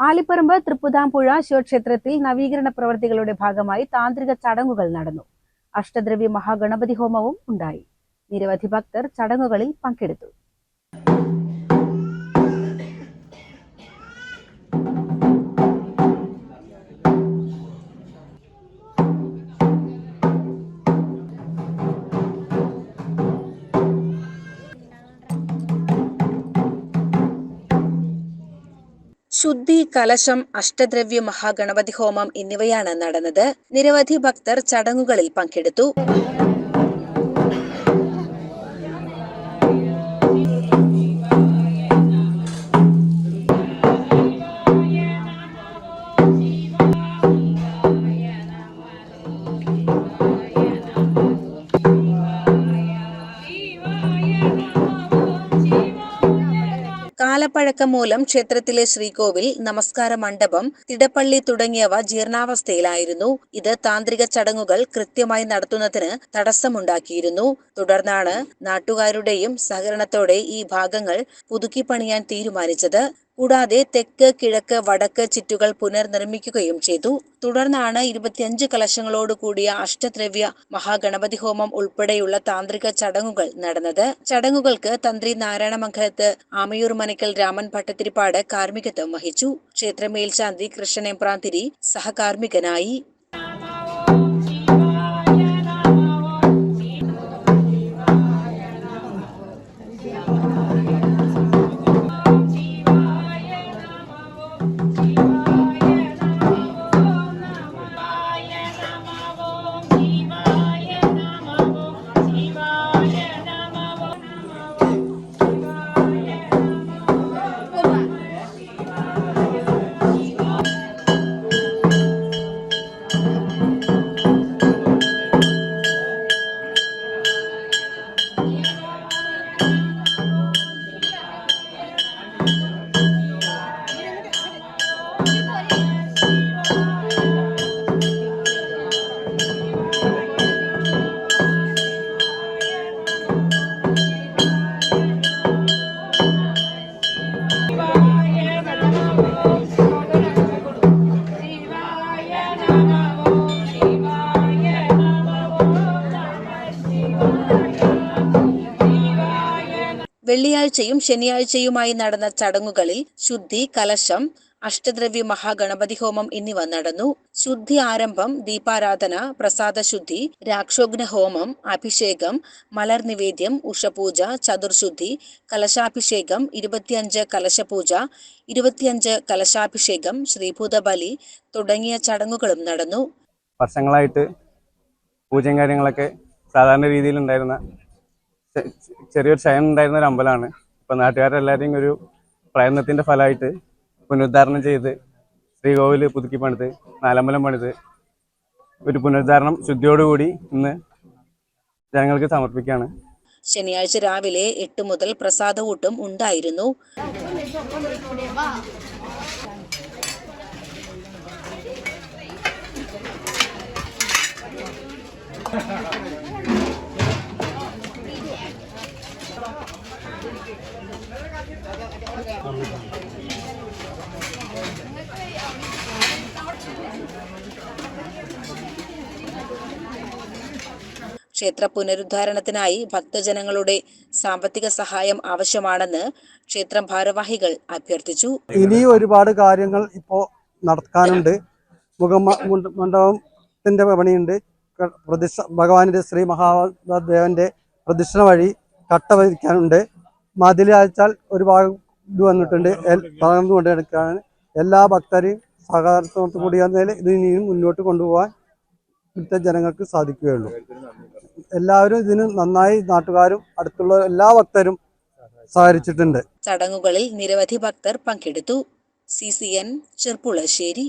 ആലിപ്പറമ്പ് തൃപ്പുതാംപുഴ ശിവക്ഷേത്രത്തിൽ നവീകരണ പ്രവർത്തികളുടെ ഭാഗമായി താന്ത്രിക ചടങ്ങുകൾ നടന്നു. അഷ്ടദ്രവ്യ മഹാഗണപതി ഹോമവും ഉണ്ടായി. നിരവധി ഭക്തർ ചടങ്ങുകളിൽ പങ്കെടുത്തു. ശുദ്ധി കലശം അഷ്ടദ്രവ്യ മഹാഗണപതി ഹോമം എന്നിവയാണ് നടന്നത്. നിരവധി ഭക്തർ ചടങ്ങുകളിൽ പങ്കെടുത്തു. കാലപ്പഴക്കം ക്ഷേത്രത്തിലെ ശ്രീകോവിൽ നമസ്കാര മണ്ഡപം തിടപ്പള്ളി തുടങ്ങിയവ ജീർണാവസ്ഥയിലായിരുന്നു. ഇത് താന്ത്രിക ചടങ്ങുകൾ കൃത്യമായി നടത്തുന്നതിന് തടസ്സമുണ്ടാക്കിയിരുന്നു. തുടർന്നാണ് നാട്ടുകാരുടെയും സഹകരണത്തോടെ ഈ ഭാഗങ്ങൾ പുതുക്കിപ്പണിയാൻ തീരുമാനിച്ചത്. കൂടാതെ തെക്ക് കിഴക്ക് വടക്ക് ചിറ്റുകൾ പുനർനിർമ്മിക്കുകയും ചെയ്തു. തുടർന്നാണ് ഇരുപത്തിയഞ്ച് കലശങ്ങളോട് കൂടിയ അഷ്ടദ്രവ്യ മഹാഗണപതി ഹോമം ഉൾപ്പെടെയുള്ള താന്ത്രിക ചടങ്ങുകൾ നടന്നത്. ചടങ്ങുകൾക്ക് തന്ത്രി നാരായണമംഗലത്ത് ആമയൂർ മനക്കൽ രാമൻ ഭട്ടത്തിരിപ്പാട് കാർമ്മികത്വം വഹിച്ചു. ക്ഷേത്ര മേൽശാന്തി കൃഷ്ണൻ എമ്പ്രാന്തിരി സഹകാർമ്മികനായി. വെള്ളിയാഴ്ചയും ശനിയാഴ്ചയുമായി നടന്ന ചടങ്ങുകളിൽ ശുദ്ധി കലശം അഷ്ടദ്രവ്യ മഹാഗണപതി ഹോമം എന്നിവ നടന്നു. ശുദ്ധി ആരംഭം ദീപാരാധന പ്രസാദശുദ്ധി രാക്ഷോഗ്ന ഹോമം അഭിഷേകം മലർ നിവേദ്യം ഉഷപൂജ ചതുർശുദ്ധി കലശാഭിഷേകം ഇരുപത്തിയഞ്ച് കലശപൂജ ഇരുപത്തിയഞ്ച് കലശാഭിഷേകം ശ്രീഭൂതബലി തുടങ്ങിയ ചടങ്ങുകളും നടന്നു. വർഷങ്ങളായിട്ട് പൂജയും കാര്യങ്ങളൊക്കെ സാധാരണ രീതിയിൽ ഉണ്ടായിരുന്ന ചെറിയൊരു ക്ഷയം ഉണ്ടായിരുന്ന ഒരു അമ്പലമാണ്. ഇപ്പൊ നാട്ടുകാരെല്ലാവരെയും ഒരു പ്രയത്നത്തിന്റെ ഫലമായിട്ട് പുനരുദ്ധാരണം ചെയ്ത് ശ്രീകോവിൽ പുതുക്കി പണിത് നാലമ്പലം പണിത് ഒരു പുനരുദ്ധാരണം ശുദ്ധിയോടുകൂടി ഇന്ന് ജനങ്ങൾക്ക് സമർപ്പിക്കുകയാണ്. ശനിയാഴ്ച രാവിലെ എട്ട് മുതൽ പ്രസാദകൂട്ടും ഉണ്ടായിരുന്നു. ക്ഷേത്ര പുനരുദ്ധാരണത്തിനായി ഭക്തജനങ്ങളുടെ സാമ്പത്തിക സഹായം ആവശ്യമാണെന്ന് ക്ഷേത്രം ഭാരവാഹികൾ അഭ്യർത്ഥിച്ചു. ഇനിയും ഒരുപാട് കാര്യങ്ങൾ ഇപ്പോ നടക്കാനുണ്ട്. മുഖമണ്ഡപത്തിന്റെ പണിയുണ്ട്. ക- പ്രതിഷ്ഠ ഭഗവാന്റെ ശ്രീ മഹാദേവന്റെ പ്രതിഷ്ഠ വഴി കട്ട വരിക്കാനുണ്ട് മതിൽ അയച്ചാൽ ഒരു ഭാഗം ഇത് വന്നിട്ടുണ്ട്. പകർന്നു കൊണ്ട് എടുക്കാണ് എല്ലാ ഭക്തരെയും സഹകരണത്തോട് കൂടി വന്നതിൽ ഇത് ഇനിയും മുന്നോട്ട് കൊണ്ടുപോകാൻ ഇവിടുത്തെ ജനങ്ങൾക്ക് സാധിക്കുകയുള്ളൂ. എല്ലാവരും ഇതിന് നന്നായി നാട്ടുകാരും അടുത്തുള്ള എല്ലാ ഭക്തരും സഹകരിച്ചിട്ടുണ്ട്. ചടങ്ങുകളിൽ നിരവധി ഭക്തർ പങ്കെടുത്തു. C C N Cherpulassery